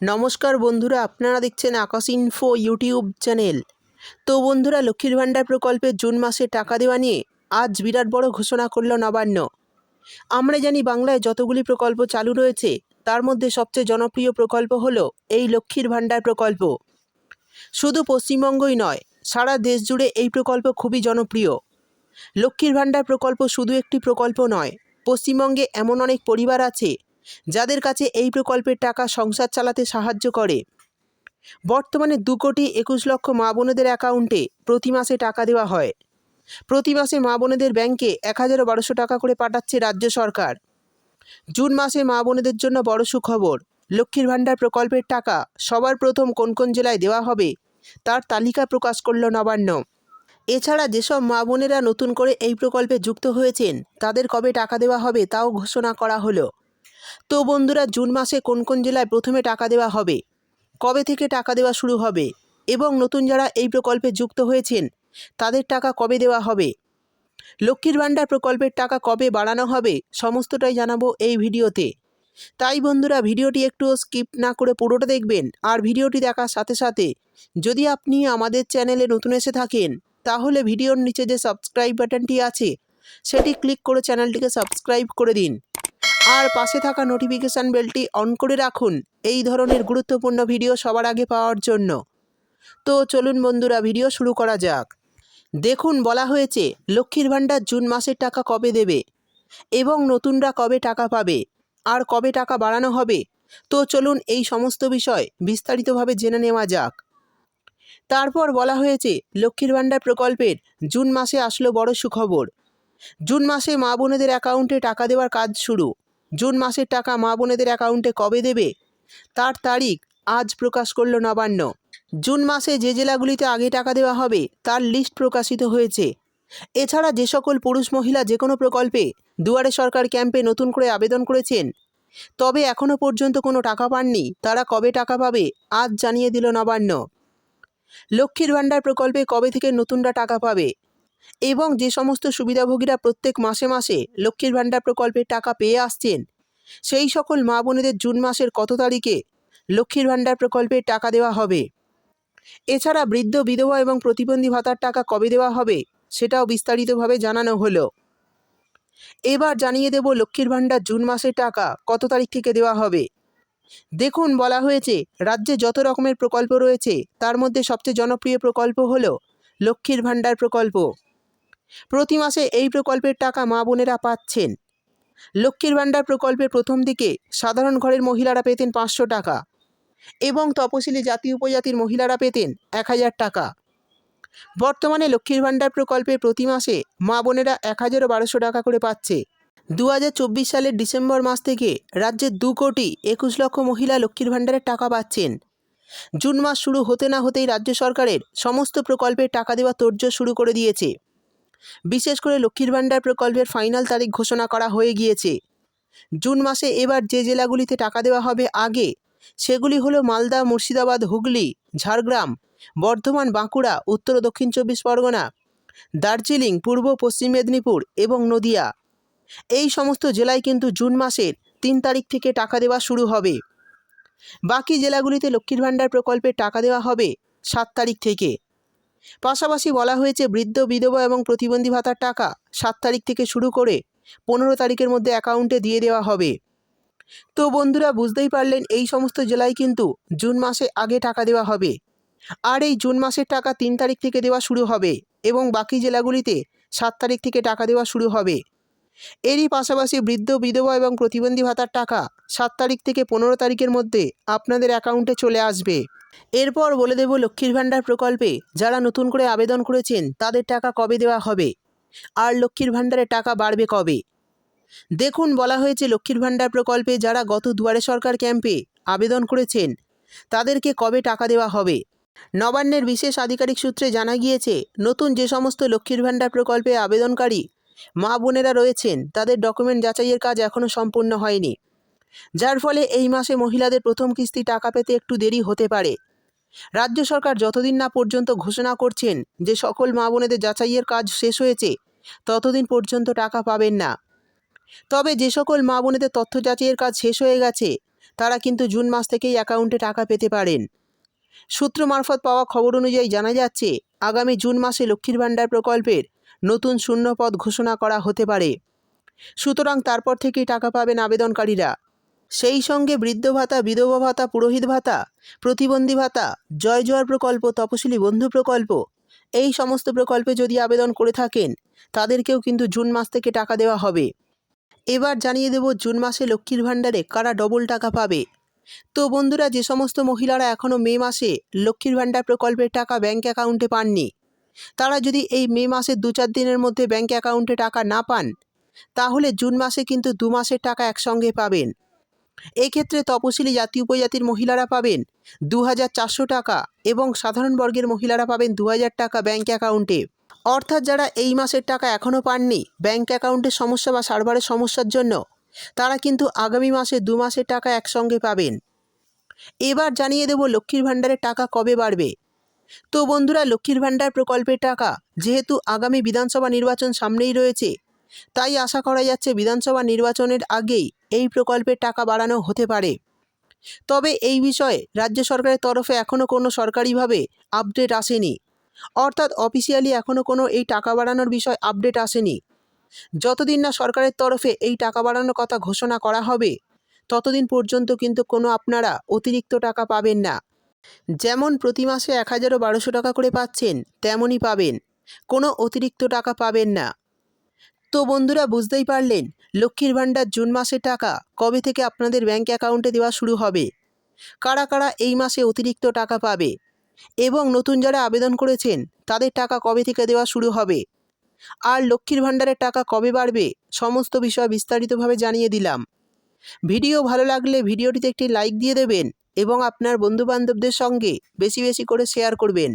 নমস্কার বন্ধুরা, আপনারা দেখছেন আকাশ ইনফো ইউটিউব চ্যানেল তো বন্ধুরা, লক্ষ্মীর ভাণ্ডার প্রকল্পে জুন মাসে টাকা দেওয়া নিয়ে আজ বিরাট বড় ঘোষণা করল নবান্ন। আমরা জানি বাংলায় যতগুলি প্রকল্প চালু রয়েছে, তার মধ্যে সবচেয়ে জনপ্রিয় প্রকল্প হলো এই লক্ষ্মীর ভাণ্ডার প্রকল্প। শুধু পশ্চিমবঙ্গই নয়, সারা দেশ জুড়ে এই প্রকল্প খুবই জনপ্রিয়। লক্ষ্মীর ভাণ্ডার প্রকল্প শুধু একটি প্রকল্প নয়, পশ্চিমবঙ্গে এমন অনেক পরিবার আছে যাদের কাছে এই প্রকল্পের টাকা সংসার চালাতে সাহায্য করে। বর্তমানে দু কোটি একুশ লক্ষ মা বোনেদের অ্যাকাউন্টে প্রতি মাসে টাকা দেওয়া হয়। প্রতি মাসে মা বোনেদের ব্যাংকে এক হাজার বারোশো টাকা করে পাঠাচ্ছে রাজ্য সরকার। জুন মাসে মা বোনেদের জন্য বড় সুখবর, লক্ষ্মীর ভাণ্ডার প্রকল্পের টাকা সবার প্রথম কোন কোন জেলায় দেওয়া হবে, তার তালিকা প্রকাশ করল নবান্ন। এছাড়া যেসব মা বোনেরা নতুন করে এই প্রকল্পে যুক্ত হয়েছেন, তাদের কবে টাকা দেওয়া হবে তাও ঘোষণা করা হলো। তো বন্ধুরা, জুন মাসে কোন কোন জেলায় প্রথমে টাকা দেওয়া হবে? কবে থেকে টাকা দেওয়া শুরু হবে? এবং নতুন যারা এই প্রকল্পে যুক্ত হয়েছেন, তাদের টাকা কবে দেওয়া হবে? লক্ষ্মীর ভাণ্ডার প্রকল্পের টাকা কবে বাড়ানো হবে? সমস্তটাই জানাব এই ভিডিওতে। তাই বন্ধুরা, ভিডিওটি একটু স্কিপ না করে পুরোটা দেখবেন আর ভিডিওটি দেখার সাথে সাথে যদি আপনি আমাদের চ্যানেলে নতুন এসে থাকেন, তাহলে ভিডিওর নিচে যে সাবস্ক্রাইব বাটনটি আছে, সেটি ক্লিক করে চ্যানেলটিকে সাবস্ক্রাইব করে দিন। আর পাশে থাকা নোটিফিকেশান বেলটি অন করে রাখুন। এই ধরনের গুরুত্বপূর্ণ ভিডিও সবার আগে পাওয়ার জন্য। তো চলুন বন্ধুরা ভিডিও শুরু করা যাক। দেখুন, বলা হয়েছে, লক্ষ্মীর ভাণ্ডার জুন মাসের টাকা কবে দেবে? এবং নতুনরা কবে টাকা পাবে? আর কবে টাকা বাড়ানো হবে? তো চলুন এই সমস্ত বিষয় বিস্তারিতভাবে জেনে নেওয়া যাক। তারপর বলা হয়েছে, লক্ষ্মীর ভাণ্ডার প্রকল্পের জুন মাসে আসলো বড় সুখবর। জুন মাসে মা বোনেদের অ্যাকাউন্টে টাকা দেওয়ার কাজ শুরু। জুন মাসের টাকা মা বোনেদের অ্যাকাউন্টে কবে দেবে? তার তারিখ আজ প্রকাশ করল নবান্ন। জুন মাসে যে জেলাগুলিতে আগে টাকা দেওয়া হবে, তার লিস্ট প্রকাশিত হয়েছে। এছাড়া যে সকল পুরুষ মহিলা যে কোনো প্রকল্পে দুয়ারে সরকার ক্যাম্পে নতুন করে আবেদন করেছেন, তবে এখনও পর্যন্ত কোনো টাকা পাননি, তারা কবে টাকা পাবে, আজ জানিয়ে দিল নবান্ন। লক্ষ্মীর ভাণ্ডার প্রকল্পে কবে থেকে নতুনরা টাকা পাবে এবং যে সমস্ত সুবিধাভোগীরা প্রত্যেক মাসে মাসে লক্ষ্মীর ভাণ্ডার প্রকল্পের টাকা পেয়ে আসছেন, সেই সকল মা বোনেদের জুন মাসের কত তারিখে লক্ষ্মীর ভাণ্ডার প্রকল্পের টাকা দেওয়া হবে? এছাড়া বৃদ্ধ, বিধবা এবং প্রতিবন্ধী ভাতার টাকা কবে দেওয়া হবে সেটাও বিস্তারিতভাবে জানানো হলো। এবার জানিয়ে দেব লক্ষ্মীর ভাণ্ডার জুন মাসের টাকা কত তারিখ থেকে দেওয়া হবে। দেখুন, বলা হয়েছে রাজ্যে যত রকমের প্রকল্প রয়েছে, তার মধ্যে সবচেয়ে জনপ্রিয় প্রকল্প হলো লক্ষ্মীর ভাণ্ডার প্রকল্প। প্রতি মাসে এই প্রকল্পের টাকা মা বোনেরা পাচ্ছেন। লক্ষ্মীর ভাণ্ডার প্রকল্পের প্রথম দিকে সাধারণ ঘরের মহিলারা পেতেন পাঁচশো টাকা এবং তপশিলি জাতি উপজাতির মহিলারা পেতেন এক হাজার টাকা। বর্তমানে লক্ষ্মীর ভাণ্ডার প্রকল্পে প্রতি মাসে মা বোনেরা এক হাজারও বারোশো টাকা করে পাচ্ছে। দু হাজার চব্বিশ সালের ডিসেম্বর মাস থেকে রাজ্যের দু কোটি একুশ লক্ষ মহিলা লক্ষ্মীর ভাণ্ডারের টাকা পাচ্ছেন। জুন মাস শুরু হতে না হতেই রাজ্য সরকারের সমস্ত প্রকল্পের টাকা দেওয়া তোড়জোড় শুরু করে দিয়েছে। বিশেষ করে লক্ষ্মীর ভাণ্ডার প্রকল্পের ফাইনাল তারিখ ঘোষণা করা হয়ে গিয়েছে। জুন মাসে এবার যে জেলাগুলিতে টাকা দেওয়া হবে আগে, সেগুলি হলো মালদা, মুর্শিদাবাদ, হুগলি, ঝাড়গ্রাম, বর্ধমান, বাঁকুড়া, উত্তর দক্ষিণ চব্বিশ পরগনা, দার্জিলিং, পূর্ব, পশ্চিম মেদিনীপুর এবং নদিয়া। এই সমস্ত জেলায় কিন্তু জুন মাসের তিন তারিখ থেকে টাকা দেওয়া শুরু হবে। বাকি জেলাগুলিতে লক্ষ্মীর ভাণ্ডার প্রকল্পে টাকা দেওয়া হবে সাত তারিখ থেকে। পাশাপাশি বলা হয়েছে বৃদ্ধ, বিধবা এবং প্রতিবন্ধী ভাতার টাকা সাত তারিখ থেকে শুরু করে পনেরো তারিখের মধ্যে অ্যাকাউন্টে দিয়ে দেওয়া হবে। তো বন্ধুরা, বুঝতেই পারলেন এই সমস্ত জেলায় কিন্তু জুন মাসে আগে টাকা দেওয়া হবে। আর এই জুন মাসের টাকা তিন তারিখ থেকে দেওয়া শুরু হবে এবং বাকি জেলাগুলিতে সাত তারিখ থেকে টাকা দেওয়া শুরু হবে। এরই পাশাপাশি বৃদ্ধ, বিধবা এবং প্রতিবন্ধী ভাতার টাকা সাত তারিখ থেকে পনেরো তারিখের মধ্যে আপনাদের অ্যাকাউন্টে চলে আসবে। এরপর বলে দেব লক্ষ্মীর ভাণ্ডার প্রকল্পে যারা নতুন করে আবেদন করেছেন, তাদের টাকা কবে দেওয়া হবে? আর লক্ষ্মীর ভাণ্ডারের টাকা বাড়বে কবে? দেখুন, বলা হয়েছে লক্ষ্মীর ভাণ্ডার প্রকল্পে যারা গত দুয়ারে সরকার ক্যাম্পে আবেদন করেছেন, তাদেরকে কবে টাকা দেওয়া হবে? নবান্নের বিশেষ আধিকারিক সূত্রে জানা গিয়েছে, নতুন যে সমস্ত লক্ষ্মীর ভাণ্ডার প্রকল্পে আবেদনকারী মা বোনেরা রয়েছেন, তাদের ডকুমেন্ট যাচাইয়ের কাজ এখনও সম্পূর্ণ হয়নি। যার ফলে এই মাসে মহিলাদের প্রথম কিস্তি টাকা পেতে একটু দেরি হতে পারে। রাজ্য সরকার যতদিন না পর্যন্ত ঘোষণা করছেন যে সকল মা বোনেদের যাচাইয়ের কাজ শেষ হয়েছে, ততদিন পর্যন্ত টাকা পাবেন না। তবে যে সকল মা বোনেদের তথ্য যাচাইয়ের কাজ শেষ হয়ে গেছে, তারা কিন্তু জুন মাস থেকেই অ্যাকাউন্টে টাকা পেতে পারেন। সূত্র মারফত পাওয়া খবর অনুযায়ী জানা যাচ্ছে, আগামী জুন মাসে লক্ষ্মীর ভাণ্ডার প্রকল্পের নতুন শূন্যপদ ঘোষণা করা হতে পারে। সুতরাং তারপর থেকেই টাকা পাবেন আবেদনকারীরা। সেই সঙ্গে বৃদ্ধ ভাতা, বিধবা ভাতা, পুরোহিত ভাতা, প্রতিবন্ধী ভাতা, জয় জোয়ার প্রকল্প, তপশিলি বন্ধু প্রকল্প, এই সমস্ত প্রকল্পে যদি আবেদন করে থাকেন, তাদেরকেও কিন্তু জুন মাস থেকে টাকা দেওয়া হবে। এবার জানিয়ে দেব জুন মাসে লক্ষ্মীর ভাণ্ডারে কারা ডবল টাকা পাবে। তো বন্ধুরা, যে সমস্ত মহিলারা এখনও মে মাসে লক্ষ্মীর ভাণ্ডার প্রকল্পের টাকা ব্যাঙ্ক অ্যাকাউন্টে পাননি, তারা যদি এই মে মাসের দু চার দিনের মধ্যে ব্যাঙ্ক অ্যাকাউন্টে টাকা না পান, তাহলে জুন মাসে কিন্তু দু মাসের টাকা একসঙ্গে পাবেন। এক্ষেত্রে তপশিলি জাতি উপজাতির মহিলারা পাবেন দু হাজার চারশো টাকা এবং সাধারণ বর্গের মহিলারা পাবেন দু হাজার টাকা ব্যাঙ্ক অ্যাকাউন্টে। অর্থাৎ যারা এই মাসের টাকা এখনও পাননি ব্যাঙ্ক অ্যাকাউন্টের সমস্যা বা সার্ভারের সমস্যার জন্য, তারা কিন্তু আগামী মাসে দু মাসের টাকা একসঙ্গে পাবেন। এবার জানিয়ে দেব লক্ষ্মীর ভাণ্ডারের টাকা কবে বাড়বে। তো বন্ধুরা, লক্ষ্মীর ভাণ্ডার প্রকল্পের টাকা যেহেতু আগামী বিধানসভা নির্বাচন সামনেই রয়েছে তাই আশা করা যাচ্ছে বিধানসভা নির্বাচনের আগেই এই প্রকল্পের টাকা বাড়ানো হতে পারে। তবে এই বিষয়ে রাজ্য সরকারের তরফে এখনও কোনো সরকারিভাবে আপডেট আসেনি। অর্থাৎ অফিসিয়ালি এখনও কোনো এই টাকা বাড়ানোর বিষয় আপডেট আসেনি। যতদিন না সরকারের তরফে এই টাকা বাড়ানোর কথা ঘোষণা করা হবে, ততদিন পর্যন্ত কিন্তু কোনো আপনারা অতিরিক্ত টাকা পাবেন না। যেমন প্রতি মাসে এক হাজারও বারোশো টাকা করে পাচ্ছেন, তেমনই পাবেন। কোনো অতিরিক্ত টাকা পাবেন না। তো বন্ধুরা বুঝতেই পারলেন, লক্ষ্মীর ভাণ্ডার জুন মাসের টাকা কবে থেকে আপনাদের ব্যাঙ্ক অ্যাকাউন্টে দেওয়া শুরু হবে? কারা কারা এই মাসে অতিরিক্ত টাকা পাবে? এবং নতুন যারা আবেদন করেছেন, তাদের টাকা কবে থেকে দেওয়া শুরু হবে? আর লক্ষ্মীর ভাণ্ডারের টাকা কবে বাড়বে, সমস্ত বিষয় বিস্তারিতভাবে জানিয়ে দিলাম। ভিডিও ভালো লাগলে ভিডিওটিতে একটি লাইক দিয়ে দেবেন এবং আপনার বন্ধুবান্ধবদের সঙ্গে বেশি বেশি করে শেয়ার করবেন।